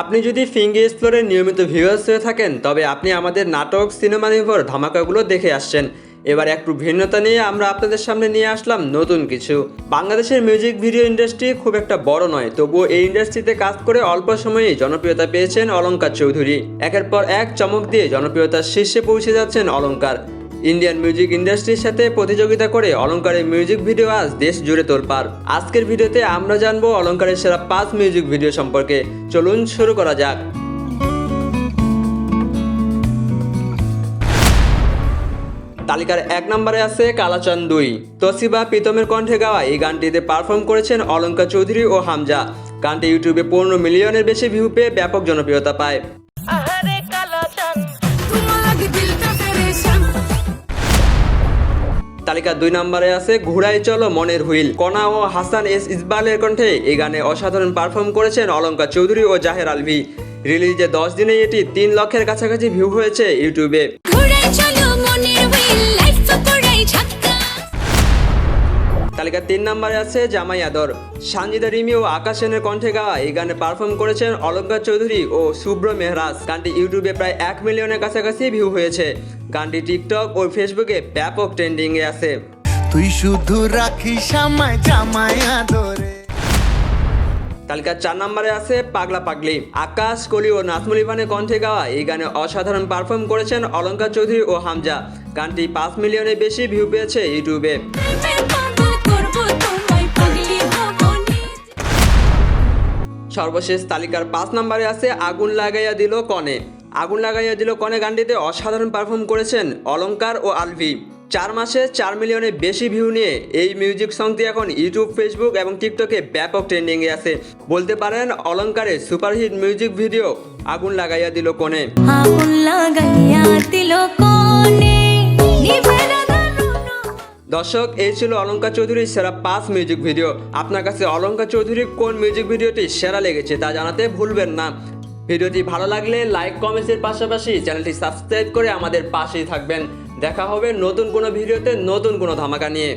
আপনি যদি ফিঙ্গি এক্সপ্লোরের নিয়মিত ভিউয়ার্স হয়ে থাকেন, তবে আপনি আমাদের নাটক, সিনেমা নির্ভর ধামাকাগুলো দেখে আসছেন। এবার একটু ভিন্নতা নিয়ে আমরা আপনাদের সামনে নিয়ে আসলাম নতুন কিছু। বাংলাদেশের মিউজিক ভিডিও ইন্ডাস্ট্রি খুব একটা বড় নয়, তবুও এই ইন্ডাস্ট্রিতে কাজ করে অল্প সময়েই জনপ্রিয়তা পেয়েছেন অলঙ্কার চৌধুরী। একের পর এক চমক দিয়ে জনপ্রিয়তার শীর্ষে পৌঁছে যাচ্ছেন অলঙ্কার। ইন্ডিয়ান মিউজিক ইন্ডাস্ট্রির সাথে প্রতিযোগিতা করে অলঙ্কারের মিউজিক ভিডিও আজ দেশ জুড়ে তোলপাড়। আজকের ভিডিওতে আমরা জানব অলঙ্কারের সেরা পাঁচ মিউজিক ভিডিও সম্পর্কে। চলুন শুরু করা যাক। তালিকার এক নম্বরে আছে কালাচান দুই। তসিবা প্রীতমের কণ্ঠে গাওয়া এই গানটিতে পারফর্ম করেছেন অলঙ্কা চৌধুরী ও হামজা। গানটি ইউটিউবে পনেরো মিলিয়নের বেশি ভিউ পেয়ে ব্যাপক জনপ্রিয়তা পায়। তালিকার দুই নম্বরে আছে ঘুরাই চলো মনের হুইল। কনা ও হাসান এস ইসবালের কণ্ঠে এই গানে অসাধারণ পারফর্ম করেছেন অলঙ্কা চৌধুরী ও জাহের আলভি। রিলিজে দশ দিনে এটি তিন লক্ষের কাছাকাছি ভিউ হয়েছে ইউটিউবে তালিকার তিন নম্বরে আছে জামাই আদর। সানজিদা রিমি ও আকাশ সেনের কণ্ঠে গাওয়া এই গানে পারফর্ম করেছেন অলঙ্কার চৌধুরী ও শুভ্র মেহরাজ। গানটি ইউটিউবে প্রায় এক মিলিয়নের কাছাকাছি ভিউ হয়েছে। গানটি টিকটক ও ফেসবুকে ব্যাপক ট্রেন্ডিংয়ে আছে। তুই শুধু রাখিস আমায় জামায় আদরে। তালিকার চার নম্বরে আছে পাগলা পাগলি। আকাশ কলি ও নাজমুল ইভানের কণ্ঠে গাওয়া এই গানে অসাধারণ পারফর্ম করেছেন অলঙ্কার চৌধুরী ও হামজা। গানটি পাঁচ মিলিয়নের বেশি ভিউ পেয়েছে ইউটিউবে সর্বশেষ তালিকার পাঁচ নম্বরে আছে আগুন লাগাইয়া দিল কনে। আগুন লাগাইয়া দিল কনে গানটিতে অসাধারণ পারফর্ম করেছেন অলঙ্কার ও আলভি। চার মাসে চার মিলিয়নের বেশি ভিউ নিয়ে এই মিউজিক সংটি এখন ইউটিউব ফেসবুক এবং টিকটকে ব্যাপক ট্রেন্ডিংয়ে আছে। বলতে পারেন অলঙ্কারের সুপারহিট মিউজিক ভিডিও আগুন লাগাইয়া দিল কনে। আগুন লাগাইয়া দিল কোনে। দর্শক, এই ছিল অলঙ্কা চৌধুরীর সেরা পাঁচ মিউজিক ভিডিও আপনার কাছে অলঙ্কা চৌধুরীর কোন মিউজিক ভিডিওটি সেরা লেগেছে তা জানাতে ভুলবেন না। ভিডিওটি ভালো লাগলে লাইক কমেন্টসের পাশাপাশি চ্যানেলটি সাবস্ক্রাইব করে আমাদের পাশেই থাকবেন। দেখা হবে নতুন কোনো ভিডিওতে নতুন কোনো ধামাকা নিয়ে।